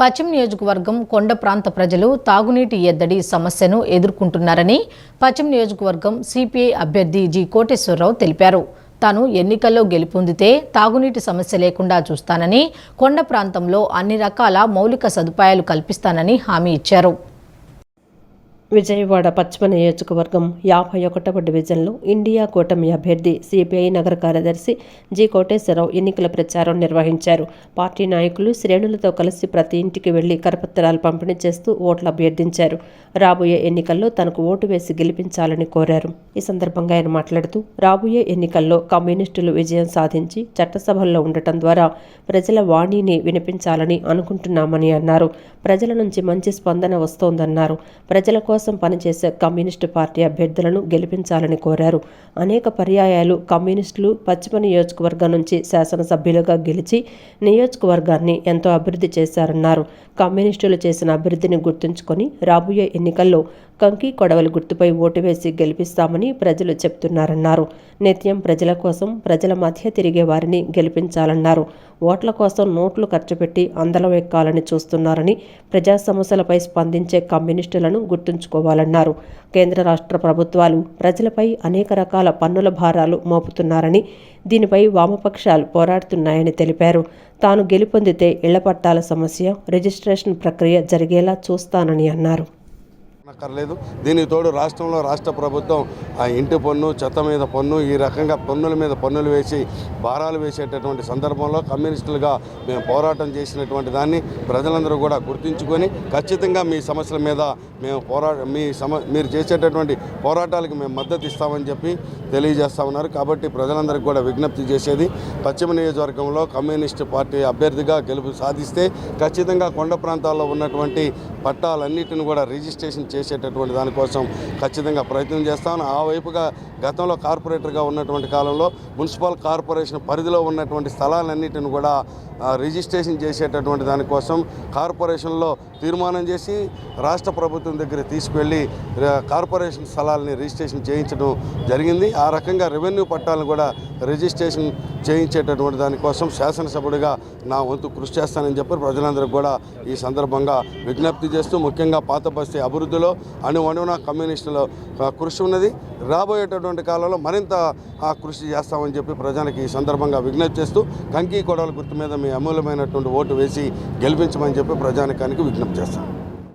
పశ్చిమ నియోజకవర్గం కొండ ప్రాంత ప్రజలు తాగునీటి ఎద్దడి సమస్యను ఎదుర్కొంటున్నారని పశ్చిమ నియోజకవర్గం సిపిఐ అభ్యర్థి జి కోటేశ్వరరావు తెలిపారు. తాను ఎన్నికల్లో గెలుపొందితే తాగునీటి సమస్య లేకుండా చూస్తానని కొండ ప్రాంతంలో అన్ని రకాల మౌలిక సదుపాయాలు కల్పిస్తానని హామీ ఇచ్చారు. విజయవాడ పశ్చిమ నియోజకవర్గం యాభై ఒకటవ డివిజన్లో ఇండియా కూటమి అభ్యర్థి సిపిఐ నగర కార్యదర్శి జి కోటేశ్వరరావు ఎన్నికల ప్రచారం నిర్వహించారు. పార్టీ నాయకులు శ్రేణులతో కలిసి ప్రతి ఇంటికి వెళ్ళి కరపత్రాలు పంపిణీ చేస్తూ ఓట్లు అభ్యర్థించారు. రాబోయే ఎన్నికల్లో తనకు ఓటు వేసి గెలిపించాలని కోరారు. ఈ సందర్భంగా ఆయన మాట్లాడుతూ రాబోయే ఎన్నికల్లో కమ్యూనిస్టులు విజయం సాధించి చట్టసభల్లో ఉండటం ద్వారా ప్రజల వాణిని వినిపించాలని అనుకుంటున్నామని అన్నారు. ప్రజల నుంచి మంచి స్పందన వస్తోందన్నారు. ప్రజల కోసం పనిచేసే కమ్యూనిస్టు పార్టీ అభ్యర్థులను గెలిపించాలని కోరారు. అనేక పర్యాయాలు కమ్యూనిస్టులు పశ్చిమ నియోజకవర్గం నుంచి శాసనసభ్యులుగా గెలిచి నియోజకవర్గాన్ని ఎంతో అభివృద్ధి చేశారన్నారు. కమ్యూనిస్టులు చేసిన అభివృద్ధిని గుర్తుంచుకొని రాబోయే ఎన్నికల్లో కంకి కొడవలి గుర్తుపై ఓటు వేసి గెలిపిస్తామని ప్రజలు చెప్తున్నారన్నారు. నిత్యం ప్రజల కోసం ప్రజల మధ్య తిరిగే వారిని గెలిపించాలన్నారు. ఓట్ల కోసం నోట్లు ఖర్చు పెట్టి అందలం ఎక్కాలని చూస్తున్నారని ప్రజా సమస్యలపై స్పందించే కమ్యూనిస్టులను గుర్తుంచుకోవాలన్నారు. కేంద్ర రాష్ట్ర ప్రభుత్వాలు ప్రజలపై అనేక రకాల పన్నుల భారాలు మోపుతున్నారని దీనిపై వామపక్షాలు పోరాడుతున్నాయని తెలిపారు. తాను గెలుపొందితే ఇళ్ళ పట్టాల సమస్య రిజిస్ట్రేషన్ ప్రక్రియ జరిగేలా చూస్తానని అన్నారు. అక్కర్లేదు. దీనికి తోడు రాష్ట్రంలో రాష్ట్ర ప్రభుత్వం ఆ ఇంటి పన్ను చెత్త మీద పన్ను ఈ రకంగా పన్నుల మీద పన్నులు వేసి భారాలు వేసేటటువంటి సందర్భంలో కమ్యూనిస్టులుగా మేము పోరాటం చేసినటువంటి దాన్ని ప్రజలందరూ కూడా గుర్తించుకొని ఖచ్చితంగా మీ సమస్యల మీద మేము పోరాట మీ సమ మీరు చేసేటటువంటి పోరాటాలకు మేము మద్దతు ఇస్తామని చెప్పి తెలియజేస్తా ఉన్నారు. కాబట్టి ప్రజలందరికీ కూడా విజ్ఞప్తి చేసేది పశ్చిమ నియోజకవర్గంలో కమ్యూనిస్ట్ పార్టీ అభ్యర్థిగా గెలుపు సాధిస్తే ఖచ్చితంగా కొండ ప్రాంతాల్లో ఉన్నటువంటి పట్టాలన్నిటిని కూడా రిజిస్ట్రేషన్ చేసేటటువంటి దానికోసం ఖచ్చితంగా ప్రయత్నం చేస్తాను ఆ వైపుగా గతంలో కార్పొరేటర్గా ఉన్నటువంటి కాలంలో మున్సిపల్ కార్పొరేషన్ పరిధిలో ఉన్నటువంటి స్థలాలన్నిటిని కూడా రిజిస్ట్రేషన్ చేసేటటువంటి దానికోసం కార్పొరేషన్లో తీర్మానం చేసి రాష్ట్ర ప్రభుత్వం దగ్గర తీసుకువెళ్ళి కార్పొరేషన్ స్థలాలని రిజిస్ట్రేషన్ చేయించడం జరిగింది. ఆ రకంగా రెవెన్యూ పట్టాలను కూడా రిజిస్ట్రేషన్ చేయించేటటువంటి దానికోసం శాసనసభ్యుడిగా నా వంతు కృషి చేస్తానని చెప్పి ప్రజలందరికీ కూడా ఈ సందర్భంగా విజ్ఞప్తి చేస్తూ ముఖ్యంగా పాత బస్తీ అభివృద్ధిలో అణువణువున కమ్యూనిస్టులో కృషి ఉన్నది. రాబోయేటటువంటి కాలంలో మరింత ఆ కృషి చేస్తామని చెప్పి ప్రజలకు ఈ సందర్భంగా విజ్ఞప్తి చేస్తూ కంకి కొడవల గుర్తు మీద మీ అమూల్యమైనటువంటి ఓటు వేసి గెలిపించమని చెప్పి ప్రజానికానికి విజ్ఞప్తి చేస్తాను